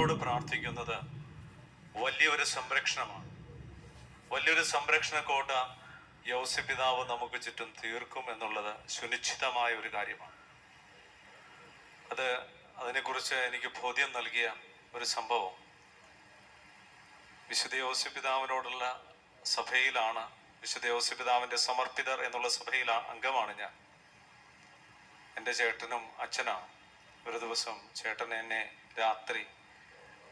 ഈശോയോട് പ്രാർത്ഥിക്കുന്നത് വലിയൊരു സംരക്ഷണമാണ്. വലിയൊരു സംരക്ഷണ കോട്ട യൗസിപിതാവ് നമുക്ക് ചുറ്റും തീർക്കും എന്നുള്ളത് സുനിശ്ചിതമായ ഒരു കാര്യമാണ്. അത് അതിനെക്കുറിച്ച് എനിക്ക് ബോധ്യം നൽകിയ ഒരു സംഭവം. വിശുദ്ധ യോസിപിതാവിനോടുള്ള സഭയിലാണ് വിശുദ്ധ യോസിപിതാവിന്റെ സമർപ്പിതർ എന്നുള്ള സഭയിൽ അംഗമാണ് ഞാൻ. എന്റെ ചേട്ടനും അച്ഛനാണ്. ഒരു ദിവസം ചേട്ടൻ എന്നെ രാത്രി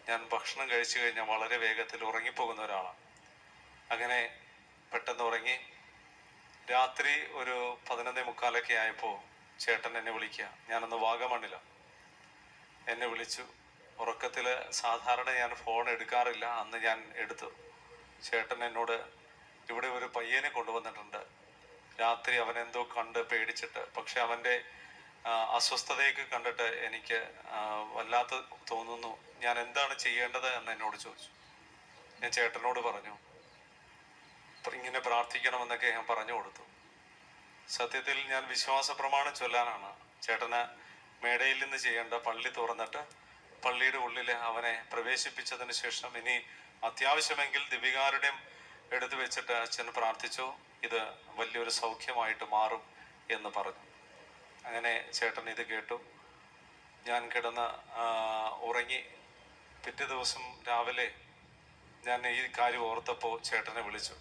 ഞാൻ ഭക്ഷണം കഴിച്ചു കഴിഞ്ഞാൽ വളരെ വേഗത്തിൽ ഉറങ്ങിപ്പോകുന്ന ഒരാളാണ്. അങ്ങനെ പെട്ടെന്ന് ഉറങ്ങി രാത്രി ഒരു പതിനൊന്നേ മുക്കാലൊക്കെ ആയപ്പോൾ ചേട്ടൻ എന്നെ വിളിക്കുക. ഞാനൊന്ന് വാഗമണ്ണില. എന്നെ വിളിച്ചു. ഉറക്കത്തിൽ സാധാരണ ഞാൻ ഫോൺ എടുക്കാറില്ല. അന്ന് ഞാൻ എടുത്തു. ചേട്ടൻ എന്നോട് ഇവിടെ ഒരു പയ്യനെ കൊണ്ടുവന്നിട്ടുണ്ട്. രാത്രി അവൻ എന്തോ കണ്ട് പേടിച്ചിട്ട്. പക്ഷെ അവന്റെ അസ്വസ്ഥതയൊക്കെ കണ്ടിട്ട് എനിക്ക് വല്ലാത്ത തോന്നുന്നു. ഞാൻ എന്താണ് ചെയ്യേണ്ടത് എന്ന് എന്നോട് ചോദിച്ചു. ഞാൻ ചേട്ടനോട് പറഞ്ഞു "പ്ര- ഇങ്ങനെ പ്രാർത്ഥിക്കണമെന്നൊക്കെ ഞാൻ പറഞ്ഞു കൊടുത്തു. സത്യത്തിൽ ഞാൻ വിശ്വാസ പ്രമാണം ചൊല്ലാനാണ്. ചേട്ടന് മേടയിൽ നിന്ന് ചെയ്യേണ്ട പള്ളി തുറന്നിട്ട് പള്ളിയുടെ ഉള്ളിൽ അവനെ പ്രവേശിപ്പിച്ചതിന് ശേഷം ഇനി അത്യാവശ്യമെങ്കിൽ ദിവികാരുടെയും എടുത്തു വെച്ചിട്ട് അച്ഛൻ പ്രാർത്ഥിച്ചു. ഇത് വലിയൊരു സൗഖ്യമായിട്ട് മാറും എന്ന് പറഞ്ഞു. അങ്ങനെ ചേട്ടൻ ഇത് കേട്ടു. ഞാൻ കിടന്ന് ഉറങ്ങി. പിറ്റേ ദിവസം രാവിലെ ഞാൻ ഈ കാര്യം ഓർത്തപ്പോൾ ചേട്ടനെ വിളിച്ചു.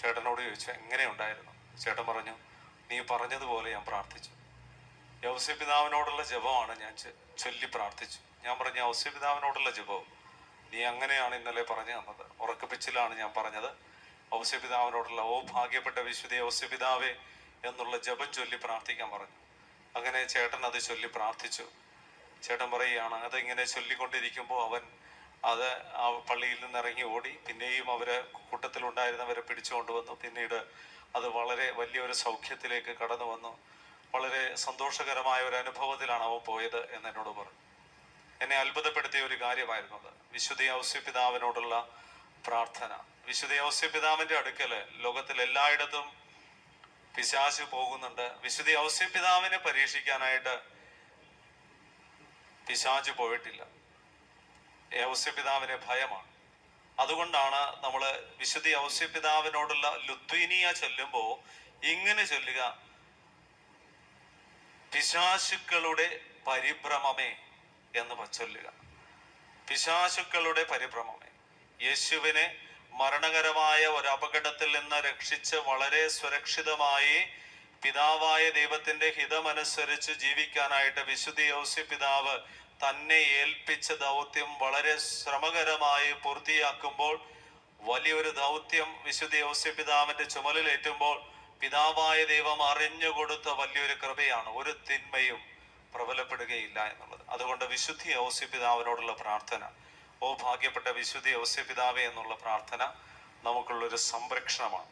ചേട്ടനോട് ചോദിച്ചു എങ്ങനെയുണ്ടായിരുന്നു? ചേട്ടൻ പറഞ്ഞു നീ പറഞ്ഞതുപോലെ ഞാൻ പ്രാർത്ഥിച്ചു. യൗസ്യ പിതാവിനോടുള്ള ജപമാണ് ഞാൻ ചൊല്ലി പ്രാർത്ഥിച്ചു. ഞാൻ പറഞ്ഞു യൗസ്യ പിതാവിനോടുള്ള ജപവും. നീ അങ്ങനെയാണ് ഇന്നലെ പറഞ്ഞു തന്നത്. ഉറക്കപ്പിച്ചിലാണ് ഞാൻ പറഞ്ഞത്. ഔസ്യ പിതാവിനോടുള്ള ഓ ഭാഗ്യപ്പെട്ട വിശുദ്ധ ഔസ്യ പിതാവേ എന്നുള്ള ജപം ചൊല്ലി പ്രാർത്ഥിക്കാൻ പറഞ്ഞു. അങ്ങനെ ചേട്ടൻ അത് ചൊല്ലി പ്രാർത്ഥിച്ചു. ചേട്ടൻ പറയുകയാണ് അത് ഇങ്ങനെ ചൊല്ലിക്കൊണ്ടിരിക്കുമ്പോൾ അവൻ അത് ആ പള്ളിയിൽ നിന്ന് ഇറങ്ങി ഓടി പിന്നെയും അവർ കൂട്ടത്തിലുണ്ടായിരുന്നവരെ പിടിച്ചുകൊണ്ടുവന്നു പിന്നീട് അത് വളരെ വലിയൊരു സൗഖ്യത്തിലേക്ക് കടന്നു വന്നു. വളരെ സന്തോഷകരമായ ഒരു അനുഭവത്തിലാണ് അവൻ പോയത് എന്ന് എന്നോട് പറഞ്ഞു. എന്നെ അത്ഭുതപ്പെടുത്തിയ ഒരു കാര്യമായിരുന്നു അത്. വിശുദ്ധ ഔസ്യപിതാവിനോടുള്ള പ്രാർത്ഥന. വിശുദ്ധ ഔസ്യപിതാവിന്റെ അടുക്കൽ ലോകത്തിൽ എല്ലായിടത്തും പിശാച് പോകുന്നുണ്ട്. വിശുദ്ധ ഔസ്യപിതാവിനെ പരീക്ഷിക്കാനായിട്ട് പിശാച് പോയിട്ടില്ല. ഔസ്യപിതാവിനെ ഭയമാണ്. അതുകൊണ്ടാണ് നമ്മൾ വിശുദ്ധ ഔസ്യപിതാവിനോടുള്ള ലുദ്വീനിയ ചൊല്ലുമ്പോൾ ഇങ്ങനെ ചൊല്ലുക. പിശാശുക്കളുടെ പരിഭ്രമമേ എന്ന് ചൊല്ലുക. പിശാശുക്കളുടെ പരിഭ്രമമേ. യേശുവിനെ മരണകരമായ ഒരു അപകടത്തിൽ നിന്ന് രക്ഷിച്ച് വളരെ സുരക്ഷിതമായി പിതാവായ ദൈവത്തിന്റെ ഹിതമനുസരിച്ച് ജീവിക്കാനായിട്ട് വിശുദ്ധ യോസി പിതാവ് തന്നെ ഏൽപ്പിച്ച ദൗത്യം വളരെ ശ്രമകരമായി പൂർത്തിയാക്കുമ്പോൾ വലിയൊരു ദൗത്യം വിശുദ്ധ യോസി പിതാവിന്റെ ചുമലിലേറ്റുമ്പോൾ പിതാവായ ദൈവം അറിഞ്ഞുകൊടുത്ത വലിയൊരു കൃപയാണ്. ഒരു തിന്മയും പ്രബലപ്പെടുകയില്ല എന്നുള്ളത്. അതുകൊണ്ട് വിശുദ്ധി യോസി പിതാവിനോടുള്ള പ്രാർത്ഥന. ഓ ഭാഗ്യപ്പെട്ട വിശുദ്ധി ഔസ്യ പിതാവേ എന്നുള്ള പ്രാർത്ഥന നമുക്കുള്ളൊരു സംരക്ഷണമാണ്.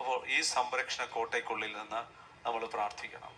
അപ്പോൾ ഈ സംരക്ഷണ കോട്ടയ്ക്കുള്ളിൽ നിന്ന് നമ്മൾ പ്രാർത്ഥിക്കണം.